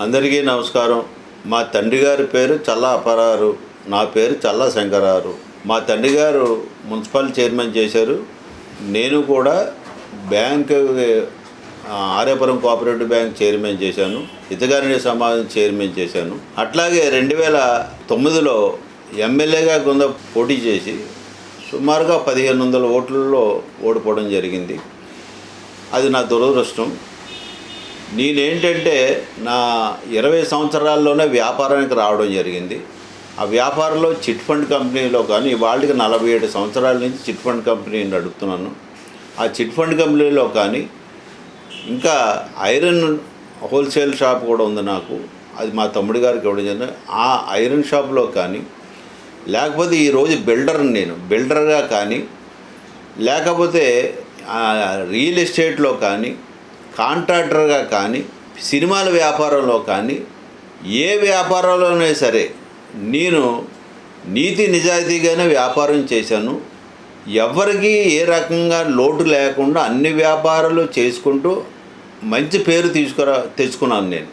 అందరికీ నమస్కారం. మా తండ్రి గారి పేరు చల్ల అపరారు నా పేరు చల్ల శంకరారు. మా తండ్రి గారు మున్సిపల్ చైర్మన్ చేశారు. నేను కూడా bank Aryapuram cooperative bank chairman చేశాను. ఇతగారిని సమాజం చైర్మన్ చేశాను. అట్లాగే రెండు వేల తొమ్మిదిలో ఎమ్మెల్యేగా కొంత పోటీ చేసి సుమారుగా పదిహేను వందల ఓట్లలో ఓడిపోవడం జరిగింది. అది నా దురదృష్టం. నేనేంటంటే నా ఇరవై సంవత్సరాల్లోనే వ్యాపారానికి రావడం జరిగింది. ఆ వ్యాపారంలో చిట్ ఫండ్ కంపెనీలో కానీ వాళ్ళకి నలభై ఏడు సంవత్సరాల నుంచి చిట్ ఫండ్ కంపెనీ నడుపుతున్నాను. ఆ చిట్ ఫండ్ కంపెనీలో కానీ ఇంకా ఐరన్ హోల్సేల్ షాప్ కూడా ఉంది నాకు. అది మా తమ్ముడి గారికి ఇవ్వడం జరిగింది. ఆ ఐరన్ షాప్లో కానీ లేకపోతే ఈరోజు బిల్డర్ని నేను బిల్డర్గా కానీ లేకపోతే రియల్ ఎస్టేట్లో కానీ కాంట్రాక్టర్గా కానీ సినిమాల వ్యాపారంలో కానీ ఏ వ్యాపారంలోనే సరే నేను నీతి నిజాయితీగానే వ్యాపారం చేశాను. ఎవరికి ఏ రకంగా లోటు లేకుండా అన్ని వ్యాపారాలు చేసుకుంటూ మంచి పేరు తీసుకురా తెచ్చుకున్నాను నేను.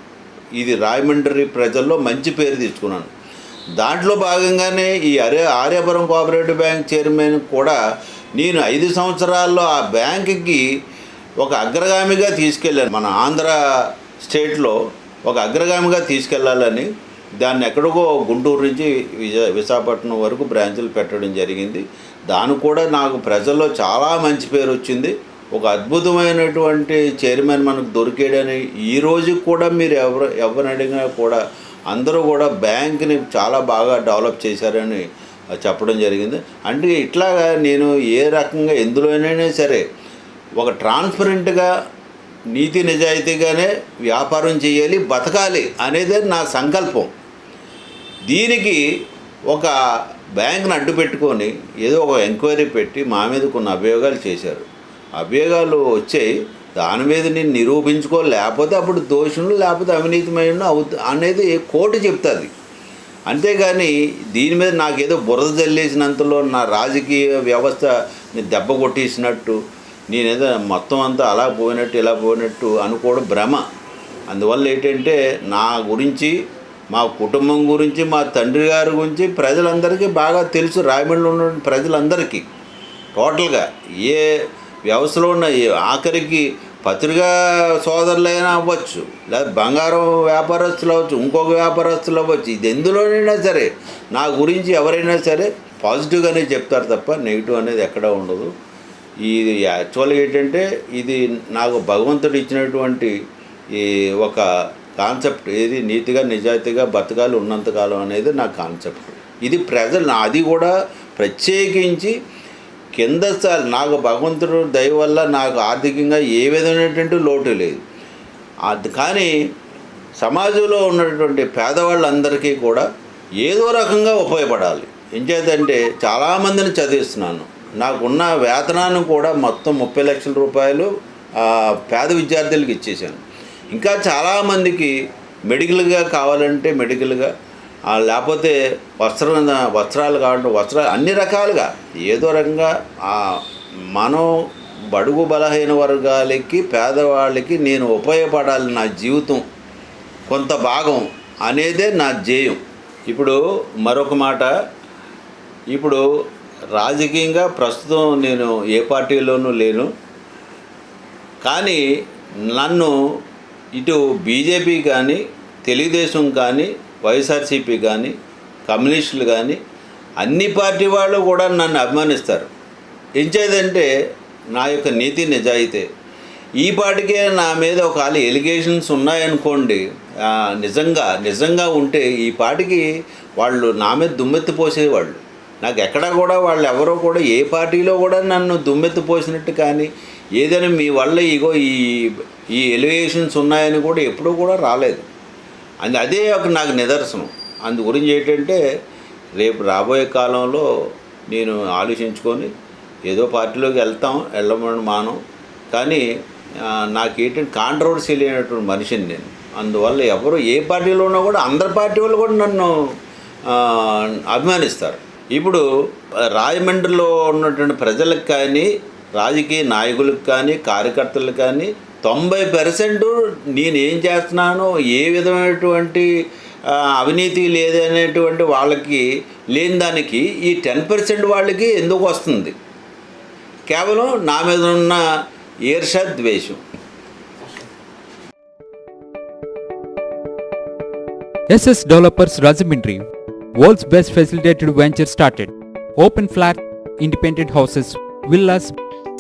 ఇది రాయమండ్రి ప్రజల్లో మంచి పేరు తెచ్చుకున్నాను దాంట్లో భాగంగానే ఈ అరే ఆర్యపురం కోఆపరేటివ్ బ్యాంక్ చైర్మన్ కూడా నేను ఐదు సంవత్సరాల్లో ఆ బ్యాంక్కి ఒక అగ్రగామిగా తీసుకెళ్ళాను. మన ఆంధ్ర స్టేట్లో ఒక అగ్రగామిగా తీసుకెళ్ళాలని దాన్ని ఎక్కడికో గుంటూరు నుంచి విజ విశాఖపట్నం వరకు బ్రాంచులు పెట్టడం జరిగింది. దాని కూడా నాకు ప్రజల్లో చాలా మంచి పేరు వచ్చింది. ఒక అద్భుతమైనటువంటి చైర్మన్ మనకు దొరికాడని ఈ రోజు కూడా మీరు ఎవరు ఎవరిని అడిగినా కూడా అందరూ కూడా బ్యాంక్ని చాలా బాగా డెవలప్ చేశారని చెప్పడం జరిగింది. అంటే ఇట్లాగా నేను ఏ రకంగా ఎందులోనైనా సరే ఒక ట్రాన్స్పరెంట్గా నీతి నిజాయితీగానే వ్యాపారం చేయాలి బతకాలి అనేదే నా సంకల్పం. దీనికి ఒక బ్యాంక్ను అడ్డు పెట్టుకొని ఏదో ఒక ఎంక్వైరీ పెట్టి మా మీద కొన్ని అభియోగాలు చేశారు. అభియోగాలు వచ్చాయి. దాని మీద నేను నిరూపించుకో లేకపోతే అప్పుడు దోషులు లేకపోతే అవినీతిమైన అవుతు అనేది కోర్టు చెప్తుంది. అంతేగాని దీని మీద నాకేదో బురద జల్లేసినంతలో నా రాజకీయ వ్యవస్థ దెబ్బ కొట్టేసినట్టు నేనేదో మొత్తం అంతా అలా పోయినట్టు ఇలా పోయినట్టు అనుకోవడం భ్రమ. అందువల్ల ఏంటంటే నా గురించి మా కుటుంబం గురించి మా తండ్రి గారి గురించి ప్రజలందరికీ బాగా తెలుసు. రాయమండ్రిలో ఉన్న ప్రజలందరికీ. టోటల్గా ఏ వ్యవస్థలో ఉన్న ఆఖరికి పత్రికా సోదరులైనా అవ్వచ్చు లేదా బంగారం వ్యాపారస్తులు అవ్వచ్చు ఇంకొక వ్యాపారస్తులు అవ్వచ్చు ఇది ఎందులోనైనా సరే నా గురించి ఎవరైనా సరే పాజిటివ్గానే చెప్తారు తప్ప నెగిటివ్ అనేది ఎక్కడా ఉండదు. ఇది యాక్చువల్గా ఏంటంటే ఇది నాకు భగవంతుడు ఇచ్చినటువంటి ఈ ఒక కాన్సెప్ట్ ఏది నీతిగా నిజాయితీగా బతకాలి ఉన్నంతకాలం అనేది నా కాన్సెప్ట్. ఇది ప్రజలు అది కూడా ప్రత్యేకించి కింద స్థాయి నాకు భగవంతుడు దయ వల్ల నాకు ఆర్థికంగా ఏ విధమైనటువంటి లోటు లేదు. అది కానీ సమాజంలో ఉన్నటువంటి పేదవాళ్ళందరికీ కూడా ఏదో రకంగా ఉపయోగపడాలి. ఎంచేతంటే చాలామందిని చదివిస్తున్నాను. నాకున్న వేతనాన్ని కూడా మొత్తం ముప్పై లక్షల రూపాయలు పేద విద్యార్థులకు ఇచ్చేసాను ఇంకా చాలామందికి మెడికల్గా కావాలంటే మెడికల్గా లేకపోతే వస్త్ర వస్త్రాలు కావాలంటే వస్త్రాలు అన్ని రకాలుగా. ఏదో రకంగా మనం బడుగు బలహీన వర్గాలకి పేదవాళ్ళకి నేను ఉపయోగపడాలి నా జీవితం కొంత భాగం అనేదే నా ధ్యేయం. ఇప్పుడు మరొక మాట ఇప్పుడు రాజకీయంగా ప్రస్తుతం నేను ఏ పార్టీలోనూ లేను కానీ నన్ను ఇటు బీజేపీ కానీ తెలుగుదేశం కానీ వైఎస్ఆర్సీపీ కానీ కమ్యూనిస్టులు కానీ అన్ని పార్టీ వాళ్ళు కూడా నన్ను అభిమానిస్తారు. ఎంచేదంటే నా యొక్క నీతి నిజాయితీ. ఈ పాటికే నా మీద ఒక ఎలిగేషన్స్ ఉన్నాయనుకోండి నిజంగా నిజంగా ఉంటే ఈ పాటికి వాళ్ళు నా మీద దుమ్మెత్తి పోసేవాళ్ళు. నాకు ఎక్కడ కూడా వాళ్ళు ఎవరో కూడా ఏ పార్టీలో కూడా నన్ను దుమ్మెత్తి పోసినట్టు కానీ ఏదైనా మీ వల్ల ఇగో ఈ ఈ ఎలివేషన్స్ ఉన్నాయని కూడా ఎప్పుడూ కూడా రాలేదు. అండ్ అదే ఒక నాకు నిదర్శనం. అందు గురించి ఏంటంటే రేపు రాబోయే కాలంలో నేను ఆలోచించుకొని ఏదో పార్టీలోకి వెళ్తాం వెళ్ళమని మానం. కానీ నాకేంటంటే కాంట్రవర్సీ లేనటువంటి మనిషిని నేను. అందువల్ల ఎవరు ఏ పార్టీలో ఉన్నా కూడా అందరి పార్టీ వాళ్ళు కూడా నన్ను అభిమానిస్తారు. ఇప్పుడు రాజమండ్రిలో ఉన్నటువంటి ప్రజలకు కానీ రాజకీయ నాయకులకు కానీ కార్యకర్తలకు కానీ తొంభై పర్సెంట్ నేనేం చేస్తున్నాను చేస్తున్నానో ఏ విధమైనటువంటి అవినీతి లేదనేటువంటి వాళ్ళకి లేని దానికి ఈ టెన్ పర్సెంట్ వాళ్ళకి ఎందుకు వస్తుంది కేవలం నా మీద ఉన్న ఈర్ష ద్వేషం S S developers Rajahmundry world's best facilitated venture started. Open flat, independent houses, villas,